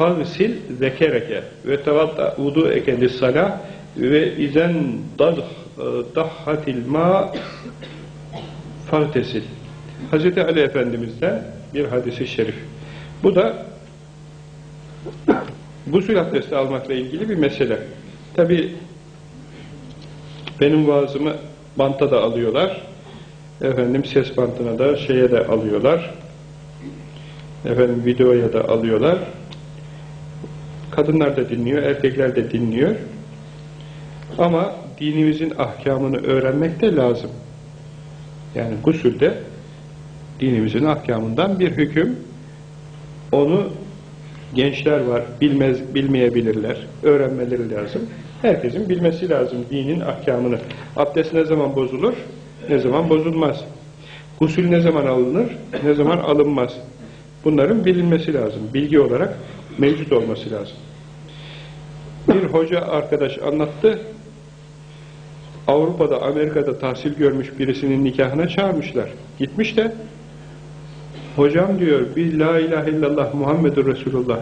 fagsil zekereke ve tevadda udu ekeli salah ve izen dahhatil ma fagtesil. Hz. Ali Efendimiz'den bir hadisi şerif. Bu da gusül abdesti almakla ilgili bir mesele. Tabi benim vaazımı banta da alıyorlar. Efendim ses bantına da şeye de alıyorlar. Efendim videoya da alıyorlar. Kadınlar da dinliyor, erkekler de dinliyor. Ama dinimizin ahkamını öğrenmek de lazım. Yani gusülde dinimizin ahkamından bir hüküm. Onu gençler var, bilmez, bilmeyebilirler, öğrenmeleri lazım. Herkesin bilmesi lazım dinin ahkamını. Abdest ne zaman bozulur, ne zaman bozulmaz. Gusül ne zaman alınır, ne zaman alınmaz. Bunların bilinmesi lazım. Bilgi olarak mevcut olması lazım. Bir hoca arkadaş anlattı. Avrupa'da, Amerika'da tahsil görmüş birisinin nikahına çağırmışlar. Gitmiş de hocam diyor bir la ilahe illallah Muhammedur Resulullah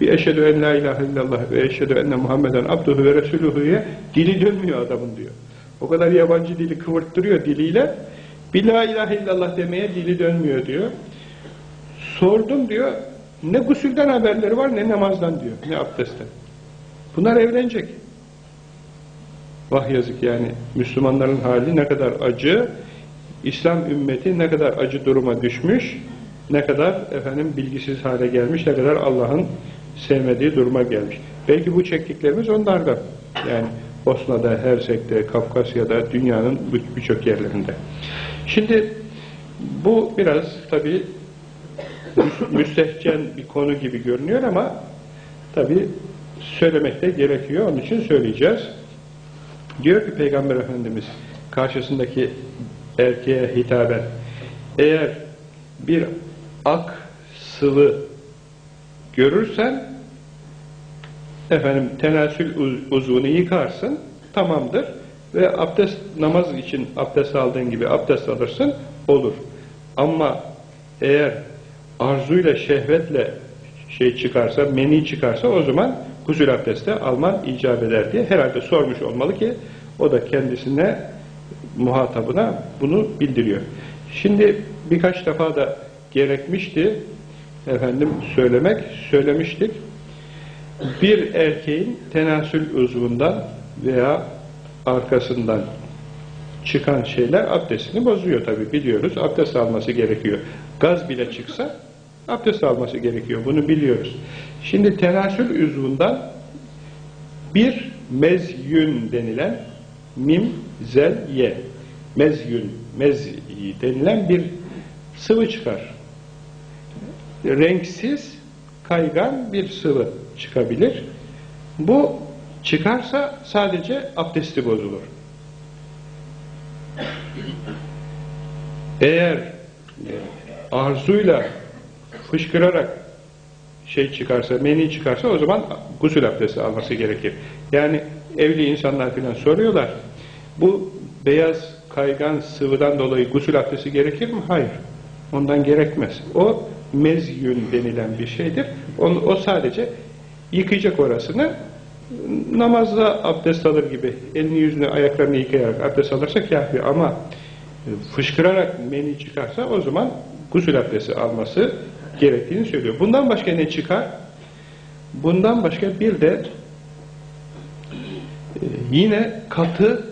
bir eşhedü en la ilahe illallah ve eşhedü enne Muhammeden abduhu ve resuluhu'ya dili dönmüyor adamın diyor. O kadar yabancı dili kıvırttırıyor diliyle bir la ilahe illallah demeye dili dönmüyor diyor. Sordum diyor ne gusülden haberleri var ne namazdan diyor ne abdestten. Bunlar evlenecek. Vah yazık yani Müslümanların hali ne kadar acı, İslam ümmeti ne kadar acı duruma düşmüş, ne kadar efendim bilgisiz hale gelmiş, ne kadar Allah'ın sevmediği duruma gelmiş. Belki bu çektiklerimiz onlardan. Yani Bosna'da, Hersek'te, Kafkasya'da, dünyanın birçok yerlerinde. Şimdi bu biraz tabi müstehcen bir konu gibi görünüyor ama tabi söylemek de gerekiyor. Onun için söyleyeceğiz. Diyor ki Peygamber Efendimiz karşısındaki erkeğe hitaben eğer bir ak sıvı görürsen efendim tenasül uz uzvunu yıkarsın tamamdır ve abdest namaz için abdest aldığın gibi abdest alırsın olur. Ama eğer arzuyla şehvetle şey çıkarsa, meni çıkarsa o zaman gusül abdesti alman icap eder diye herhalde sormuş olmalı ki o da kendisine muhatabına bunu bildiriyor. Şimdi birkaç defa da gerekmişti efendim söylemek, söylemiştik. Bir erkeğin tenasül uzvundan veya arkasından çıkan şeyler abdestini bozuyor tabi biliyoruz. Abdest alması gerekiyor. Gaz bile çıksa abdest alması gerekiyor. Bunu biliyoruz. Şimdi tenasül uzvundan bir mezyün denilen mim, zel, ye mezyün, mezyi denilen bir sıvı çıkar. Renksiz, kaygan bir sıvı çıkabilir. Bu çıkarsa sadece abdesti bozulur. Eğer arzuyla fışkırarak şey çıkarsa, meni çıkarsa o zaman gusül abdesti alması gerekir. Yani evli insanlar filan soruyorlar. Bu beyaz kaygan sıvıdan dolayı gusül abdesti gerekir mi? Hayır. Ondan gerekmez. O mezyün denilen bir şeydir. O, o sadece yıkayacak orasını namazda abdest alır gibi elini yüzünü ayaklarını yıkayarak abdest alırsa kafi ama fışkırarak meni çıkarsa o zaman gusül abdesti alması gerektiğini söylüyor. Bundan başka ne çıkar? Bundan başka bir de e, yine katı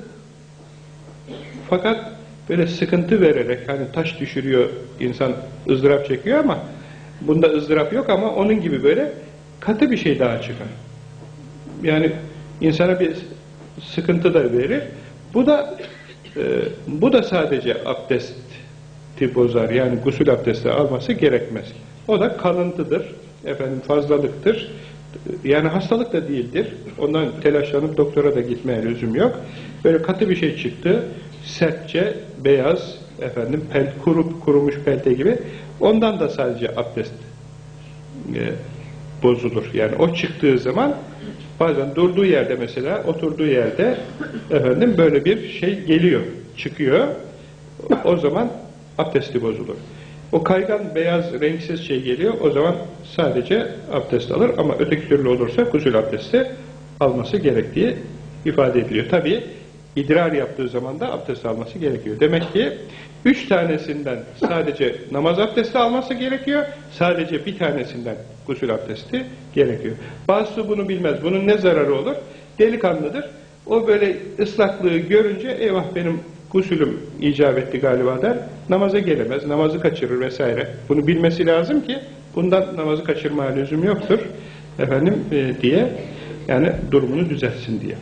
fakat böyle sıkıntı vererek hani taş düşürüyor insan ızdırap çekiyor ama bunda ızdırap yok ama onun gibi böyle katı bir şey daha çıkar. Yani insana bir sıkıntı da verir. Bu da e, bu da sadece abdesti bozar. Yani gusül abdesti alması gerekmez. O da kalıntıdır. Efendim fazlalıktır. Yani hastalık da değildir. Ondan telaşlanıp doktora da gitmeye lüzum yok. Böyle katı bir şey çıktı sertçe, beyaz, efendim pel, kurup kurumuş pelte gibi ondan da sadece abdest e, bozulur. Yani o çıktığı zaman bazen durduğu yerde mesela oturduğu yerde efendim böyle bir şey geliyor, çıkıyor. O zaman abdesti bozulur. O kaygan beyaz renksiz şey geliyor. O zaman sadece abdest alır ama öteki türlü olursa gusül abdesti alması gerektiği ifade ediliyor. Tabi idrar yaptığı zaman da abdest alması gerekiyor. Demek ki üç tanesinden sadece namaz abdesti alması gerekiyor. Sadece bir tanesinden gusül abdesti gerekiyor. Bazısı bunu bilmez. Bunun ne zararı olur? Delikanlıdır. O böyle ıslaklığı görünce eyvah benim gusülüm icap etti galiba der. Namaza gelemez, namazı kaçırır vesaire. Bunu bilmesi lazım ki bundan namazı kaçırma lüzum yoktur. Efendim e, diye yani durumunu düzeltsin diye.